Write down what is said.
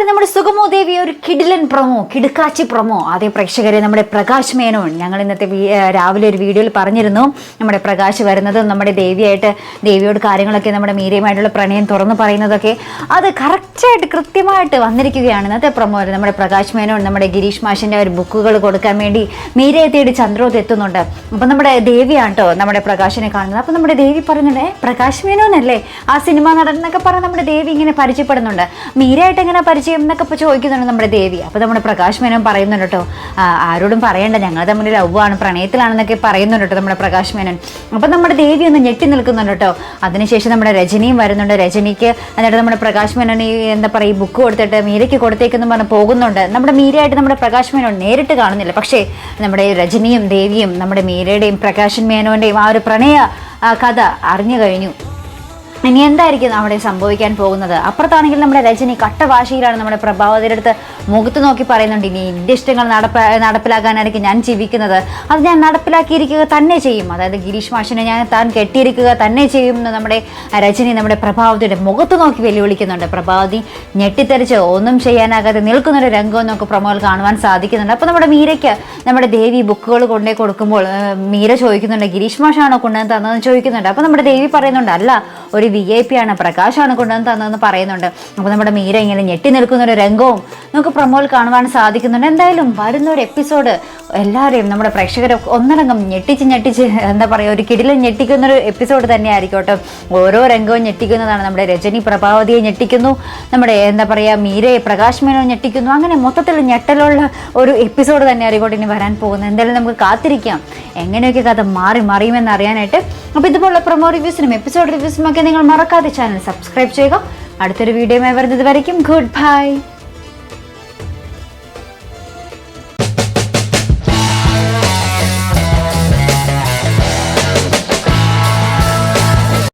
എന്തായിരുന്നു നമ്മുടെ സുഗമോ ദേവി ഒരു കിടിലൻ പ്രമോ കിടുക്കാച്ചി പ്രമോ അതേ പ്രേക്ഷകരെ നമ്മുടെ പ്രകാശ് മേനോൻ ഞങ്ങൾ ഇന്നത്തെ രാവിലെ ഒരു വീഡിയോയിൽ പറഞ്ഞിരുന്നു. നമ്മുടെ പ്രകാശ് വരുന്നതും നമ്മുടെ ദേവിയായിട്ട് ദേവിയോട് കാര്യങ്ങളൊക്കെ നമ്മുടെ മീരയുമായിട്ടുള്ള പ്രണയം തുറന്നു പറയുന്നതൊക്കെ അത് കറക്റ്റായിട്ട് കൃത്യമായിട്ട് വന്നിരിക്കുകയാണ്. ഇന്നത്തെ പ്രൊമോയിൽ നമ്മുടെ പ്രകാശ് മേനോൻ നമ്മുടെ ഗിരീഷ് മാഷിന്റെ ഒരു ബുക്കുകൾ കൊടുക്കാൻ വേണ്ടി മീരയെ തേടി ചന്ദ്രോത് എത്തുന്നുണ്ട്. അപ്പം നമ്മുടെ ദേവിയാണ് കേട്ടോ നമ്മുടെ പ്രകാശിനെ കാണുന്നത്. അപ്പം നമ്മുടെ ദേവി പറയുന്നുണ്ട് "ഏ, പ്രകാശ് മേനോനല്ലേ? ആ സിനിമ നടൻ എന്നൊക്കെ പറഞ്ഞ് നമ്മുടെ ദേവി ഇങ്ങനെ പരിചയപ്പെടുന്നുണ്ട്. മീരയായിട്ട് എങ്ങനെ പരിചയം എന്നൊക്കെ ഇപ്പോൾ ചോദിക്കുന്നുണ്ട് നമ്മുടെ ദേവി. അപ്പോൾ നമ്മുടെ പ്രകാശ് മേനോൻ പറയുന്നുണ്ട് കേട്ടോ. ആരോടും പറയണ്ട. ഞങ്ങൾ തമ്മിൽ ലവ് ആണ് പ്രണയത്തിലാണെന്നൊക്കെ പറയുന്നുണ്ട് കേട്ടോ നമ്മുടെ പ്രകാശ് മേനോൻ. അപ്പോൾ നമ്മുടെ ദേവി ഒന്ന് ഞെട്ടി നിൽക്കുന്നുണ്ട് കേട്ടോ. അതിനുശേഷം നമ്മുടെ രജനിയും വരുന്നുണ്ട്. രജനിക്ക് എന്നിട്ട് നമ്മുടെ പ്രകാശ് മേനോൻ ഈ എന്താ പറയുക ഈ ബുക്ക് കൊടുത്തിട്ട് മീരയ്ക്ക് കൊടുത്തേക്കെന്ന് പറഞ്ഞ് പോകുന്നുണ്ട്. നമ്മുടെ മീരയായിട്ട് നമ്മുടെ പ്രകാശ് മേനോൻ നേരിട്ട് കാണുന്നില്ല. പക്ഷേ നമ്മുടെ രജനിയും ദേവിയും നമ്മുടെ മീരയുടെയും പ്രകാശൻ മേനോന്റെയും ആ ഒരു പ്രണയ കഥ അറിഞ്ഞു കഴിഞ്ഞു. ഇനി എന്തായിരിക്കും അവിടെ സംഭവിക്കാൻ പോകുന്നത്? അപ്പുറത്താണെങ്കിൽ നമ്മുടെ രജനി കട്ടവാശിയിലാണ് നമ്മുടെ പ്രഭാവതിയുടെ അടുത്ത് മുഖത്ത് നോക്കി പറയുന്നുണ്ട് ഇനി എന്റെ ഇഷ്ടങ്ങൾ നടപ്പ നടപ്പിലാക്കാനായിരിക്കും ഞാൻ ജീവിക്കുന്നത്. അത് ഞാൻ നടപ്പിലാക്കിയിരിക്കുക തന്നെ ചെയ്യും. അതായത് ഗിരീഷ് മാഷിനെ ഞാൻ താൻ കെട്ടിയിരിക്കുക തന്നെ ചെയ്യും എന്ന് നമ്മുടെ രജനി നമ്മുടെ പ്രഭാവതിയുടെ മുഖത്ത് നോക്കി വെല്ലുവിളിക്കുന്നുണ്ട്. പ്രഭാവതി ഞെട്ടിത്തെറിച്ച് ഒന്നും ചെയ്യാനാകാതെ നിൽക്കുന്ന ഒരു രംഗം നമുക്ക് പ്രമോൽ കാണുവാൻ സാധിക്കുന്നുണ്ട്. അപ്പോൾ നമ്മുടെ മീരയ്ക്ക് നമ്മുടെ ദേവി ബുക്കുകൾ കൊണ്ടേ കൊടുക്കുമ്പോൾ മീര ചോദിക്കുന്നുണ്ട് ഗിരീഷ് മാഷാണോ കൊണ്ടുവന്ന് തന്നതെന്ന് ചോദിക്കുന്നുണ്ട്. അപ്പോൾ നമ്മുടെ ദേവി പറയുന്നുണ്ട് അല്ല ഒരു വി ഐ പി ആണ് പ്രകാശാണ് കൊണ്ടുവന്ന് തന്നതെന്ന് പറയുന്നുണ്ട്. അപ്പോൾ നമ്മുടെ മീര ഇങ്ങനെ ഞെട്ടി നിൽക്കുന്ന ഒരു രംഗവും നമുക്ക് പ്രമോൽ കാണുവാൻ സാധിക്കുന്നുണ്ട്. എന്തായാലും വരുന്ന ഒരു എപ്പിസോഡ് എല്ലാവരെയും നമ്മുടെ പ്രേക്ഷകരെ ഒന്നടങ്കം ഞെട്ടിച്ച് ഞെട്ടിച്ച് എന്താ പറയുക ഒരു കിടിലം ഞെട്ടിക്കുന്ന ഒരു എപ്പിസോഡ് തന്നെ ആയിരിക്കും കേട്ടോ. ഓരോ രംഗവും ഞെട്ടിക്കുന്നതാണ്. നമ്മുടെ രജനി പ്രഭാവതിയെ ഞെട്ടിക്കുന്നു. നമ്മുടെ എന്താ പറയുക മീരയെ പ്രകാശ് മേനോ ഞെട്ടിക്കുന്നു. അങ്ങനെ മൊത്തത്തിൽ ഞെട്ടലുള്ള ഒരു എപ്പിസോഡ് തന്നെ ആയിരിക്കോട്ടെ ഇനി വരാൻ പോകുന്നത്. എന്തായാലും നമുക്ക് കാത്തിരിക്കാം. എങ്ങനെയൊക്കെ കഥ മാറി മറിയുമെന്ന് അറിയാനായിട്ട്. അപ്പോൾ ഇതുപോലുള്ള പ്രൊമോ റിവ്യൂസിനും എപ്പിസോഡ് റിവ്യൂസിനും ഒക്കെ നിങ്ങൾ മറക്കാതെ ചാനൽ സബ്സ്ക്രൈബ് ചെയ്യുക. അടുത്തൊരു വീഡിയോയുമായി വരുന്നത് വരയ്ക്കും. Good bye